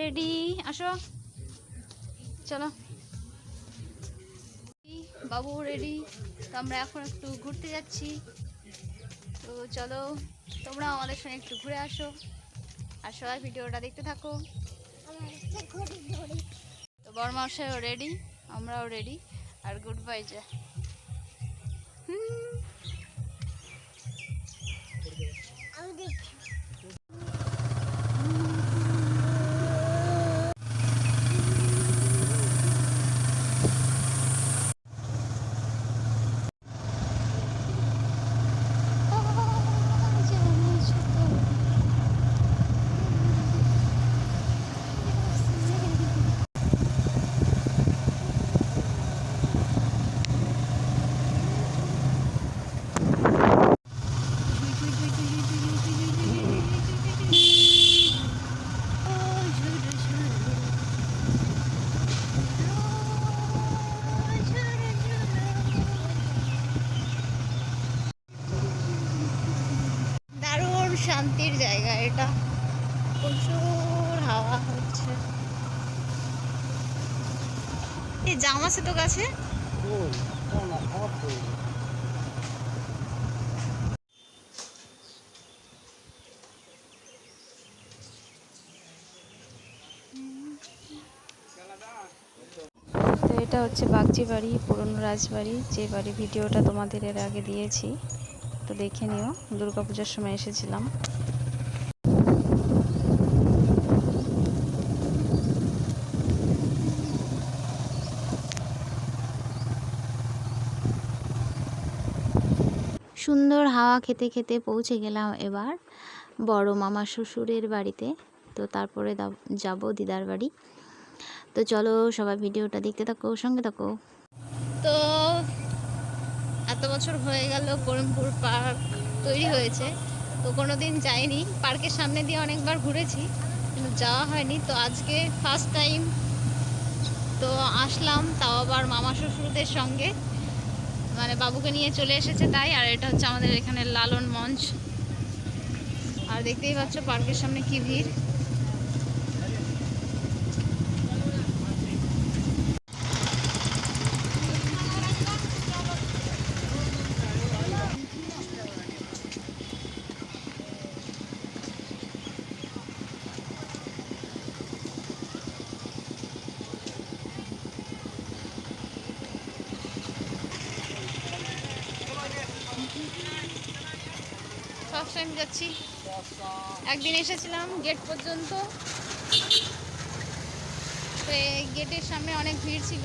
Ready? আসো। চলো। বাবু ready, তো আমরা এখন একটু ঘুরতে যাচ্ছি। তো চলো, তোমরা আমাদের সঙ্গে একটু ঘুরে আসো। আর সবাই ভিডিওটা দেখতে থাকো। তো বরমাসাও রেডি, আমরাও রেডি। আর গুড বাই যা। হুম দারুণ শান্তির জায়গা এটা প্রচুর হাওয়া হচ্ছে এই জাম আছে তো গাছে তো এটা হচ্ছে বাগচি বাড়ি, পুরনো রাজবাড়ি। যে বাড়ি ভিডিওটা তোমাদের এর আগে দিয়েছি, তো দেখে নিও। দুর্গাপূজার সময় এসেছিলাম। সুন্দর হাওয়া খেতে খেতে পৌঁছে গেলাম এবার বড় মামা শ্বশুরের বাড়িতে। তো তারপরে যাব দিদার বাড়ি। তো চলো সবাই ভিডিওটা দেখতে থাকো, সঙ্গে থাকো। তো এত বছর হয়ে গেল করিমপুর পার্ক তৈরি হয়েছে। তো কোনো দিন যাইনি। পার্কের সামনে দিয়ে অনেকবার ঘুরেছি, কিন্তু যাওয়া হয়নি। তো আজকে ফার্স্ট টাইম তো আসলাম তাও আবার মামা শ্বশুরদের সঙ্গে। মানে বাবুকে নিয়ে চলে এসেছে তাই, আর এটা হচ্ছে আমাদের এখানে লালন মঞ্চ। আর দেখতেই পাচ্ছ পার্কের সামনে কি ভিড় ফার্স্ট টাইম যাচ্ছি। একদিন এসেছিলাম গেট পর্যন্ত। তো গেটের সামনে অনেক ভিড় ছিল।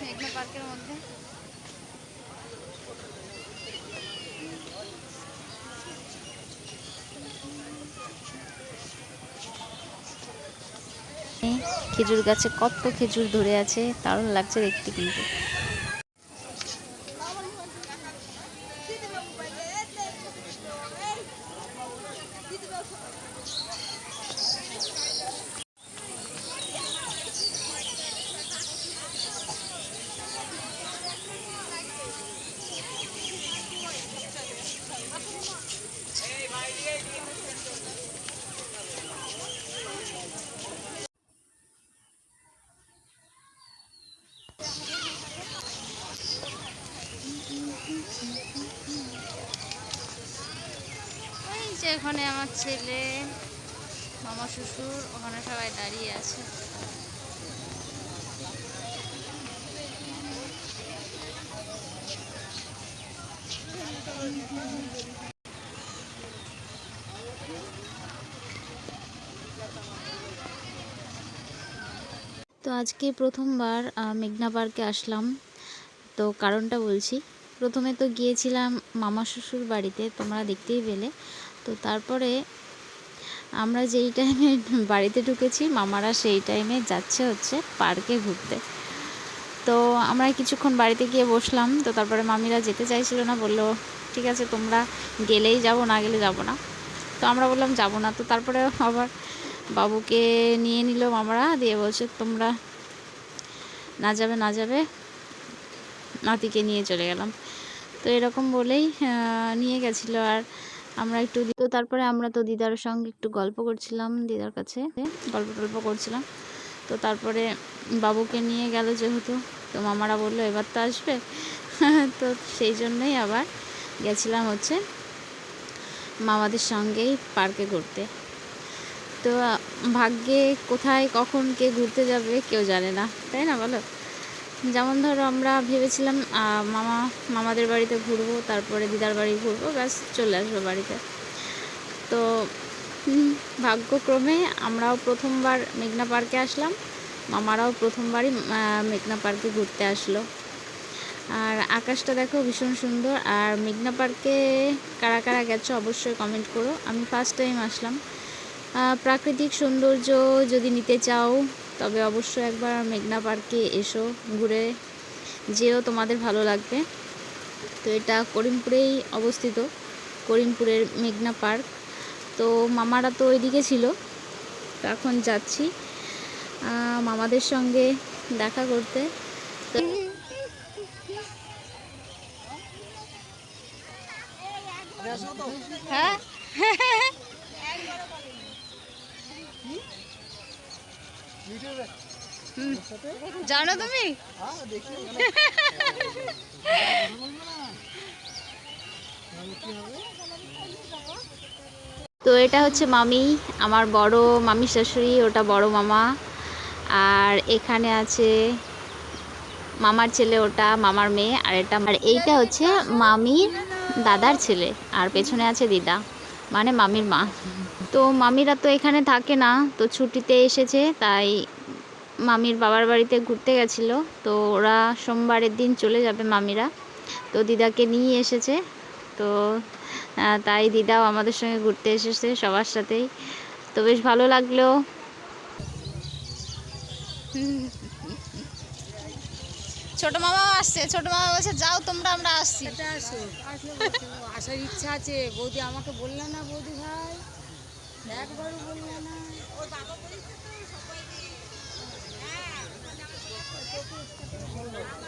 মেঘনা পার্কের মধ্যে? খেজুর গাছে কত খেজুর ধরে আছে দারুণ লাগছে দেখতে কিন্তু। এখানে আমার ছেলে, মামা শ্বশুর, ওখানে সবাই দাঁড়িয়ে আছে। তো আজকে প্রথমবার মেঘনা পার্কে আসলাম। তো কারণটা বলছি। প্রথমে তো গিয়েছিলাম মামা শ্বশুর বাড়িতে, তোমরা দেখতেই পেলে। তো তারপরে আমরা যেই টাইমে বাড়িতে ঢুকেছি, মামারা সেই টাইমে যাচ্ছে হচ্ছে পার্কে ঘুরতে। তো আমরা কিছুক্ষণ বাড়িতে গিয়ে বসলাম, তো তারপরে মামিরা যেতে চাইছিল না, বলল, ঠিক আছে, তোমরা গেলেই যাব, না গেলে যাব না। তো আমরা বললাম, যাব না। তো তারপরে আবার বাবুকে নিয়ে নিল মামারা, দিয়ে বলছে, তোমরা না যাবে না যাবে। নাতিকে নিয়ে চলে গেলাম। তো এরকম বলেই নিয়ে গেছিল। আর আমরা একটু তো তারপরে আমরা তো দিদার সঙ্গে একটু গল্প করছিলাম দিদার কাছে। গল্প টল্প করছিলাম। তো তারপরে বাবুকে নিয়ে গেল যেহেতু। তো মামারা বলল, এবার তো আসবে। তো সেই জন্যই আবার গেছিলাম হচ্ছে মামাদের সঙ্গেই পার্কে ঘুরতে। তো ভাগ্যে কোথায়, কখন, কে ঘুরতে যাবে কেউ জানে না। তাই না বলো? যেমন ধরো আমরা ভেবেছিলাম মামা, মামাদের বাড়িতে ঘুরবো, তারপরে দিদার বাড়ি ঘুরবো, ব্যাস চলে আসব বাড়িতে। তো ভাগ্যক্রমে আমরাও প্রথমবার মেঘনা পার্কে আসলাম, মামারাও প্রথমবারই মেঘনা পার্কে ঘুরতে আসলো। আর আকাশটা দেখো ভীষণ সুন্দর, আর মেঘনা পার্কে কারা কারা গেছো অবশ্যই কমেন্ট করো। আমি ফার্স্ট টাইম আসলাম। প্রাকৃতিক সৌন্দর্য যদি নিতে চাও তবে অবশ্যই একবার মেঘনা পার্কে এসো ঘুরে যেও তোমাদের ভালো লাগবে। তো এটা করিমপুরেই অবস্থিত করিমপুরের মেঘনা পার্ক। তো মামারা তো ওইদিকে ছিল তো এখন যাচ্ছি মামাদের সঙ্গে দেখা করতে। তো। হ্যাঁ? জানো তুমি? তো এটা হচ্ছে মামি, আমার বড় মামি শাশুড়ি, ওটা বড় মামা। আর এখানে আছে মামার ছেলে ওটা, মামার মেয়ে, আর এটা আর এইটা হচ্ছে মামির দাদার ছেলে, আর পেছনে আছে দিদা মানে মামির মা। তো মামিরা তো এখানে থাকে না, তো ছুটিতে এসেছে, তাই মামির বাবার বাড়িতে ঘুরতে গেছিল তো ওরা সোমবারের দিন চলে যাবে মামিরা। তো দিদাকে নিয়ে এসেছে তো তাই দিদাও আমাদের সঙ্গে ঘুরতে এসেছে সবার সাথেই। তো বেশ ভালো লাগল। ছোট মামা আসছে ছোট মামা বলছে যাও তোমরা আমরা আসছি। এটা আসো আসলে বলছো, আসার ইচ্ছা আছে। বৌদি আমাকে বললে না বৌদি ভাই। একবারও বললে না। মাছ ধরতে পারবা শীত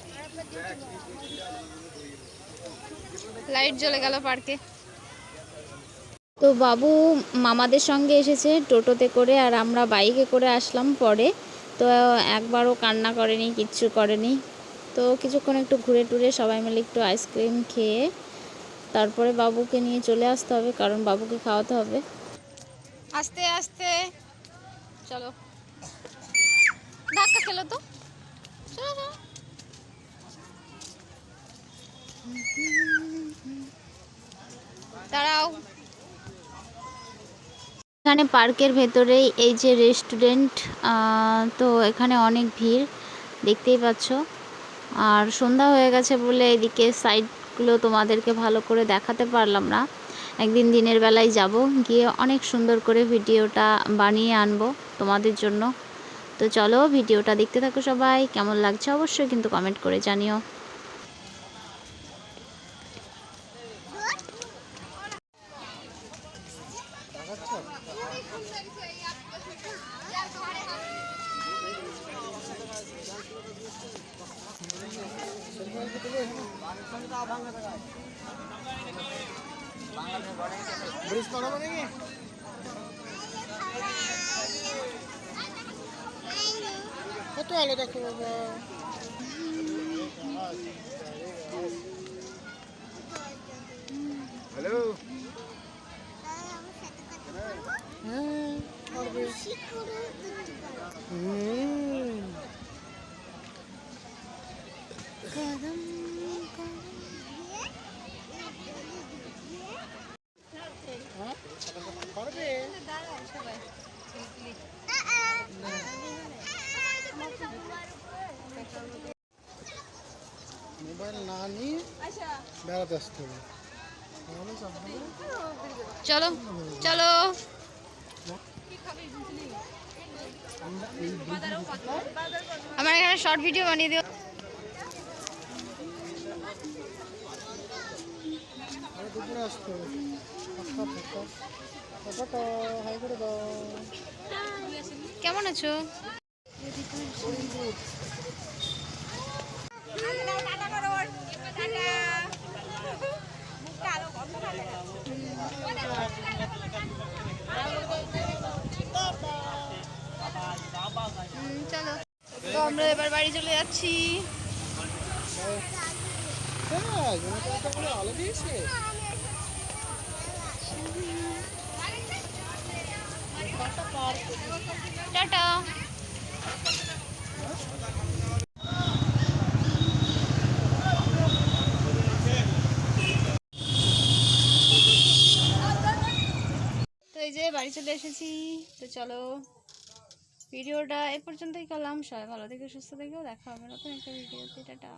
লাইট জ্বলে গেল পার্কে। তো বাবু মামাদের সঙ্গে এসেছে টোটোতে করে আর আমরা বাইকে করে আসলাম পরে। তো একবারও কান্না করেনি কিচ্ছু করেনি। তো কিছুক্ষণ একটু ঘুরে টুরে সবাই মিলে একটু আইসক্রিম খেয়ে তারপরে বাবুকে নিয়ে চলে আসতে হবে কারণ বাবুকে খাওয়াতে হবে। আস্তে আস্তে। চলো। ধাক্কা খেলো তো। চলো চলো। এখানে পার্কের ভেতরেই এই যে রেস্টুরেন্ট তো এখানে অনেক ভিড়, দেখতেই পাচ্ছ। আর সন্ধ্যা হয়ে গেছে বলে এদিকে সাইডগুলো তোমাদেরকে ভালো করে দেখাতে পারলাম না। একদিন দিনের বেলায় যাব, গিয়ে অনেক সুন্দর করে ভিডিওটা বানিয়ে আনব তোমাদের জন্য। তো চলো ভিডিওটা দেখতে থাকো সবাই, কেমন লাগছে অবশ্যই কিন্তু কমেন্ট করে জানিও। ব্রিজ পাড়াবো নাকি কত আলো দেখো বাবা। হ্যালো হ্যাঁ হুম হ্যাঁ পারবে মোবাইল না নিয়ে বেড়াতে আসতে হবে। চলো। চলো আমরা এখানে শর্ট ভিডিও বানিয়ে দিও। দুপুরে আসতে হবে। হাই করে দাও। কেমন আছো টাটা করো ওর। টাটা। মুখটা আরও কত ভালো লাগছে। চলো তো এবার বাড়ি চলে যাচ্ছি। হ্যাঁ টাটা। তো এই যে বাড়ি চলে এসেছি। তো চলো। ভিডিওটা এ পর্যন্তই করলাম সবাই ভালো থেকে, সুস্থ থেকেও দেখা হবে নতুন একটা ভিডিওতে। টাটা।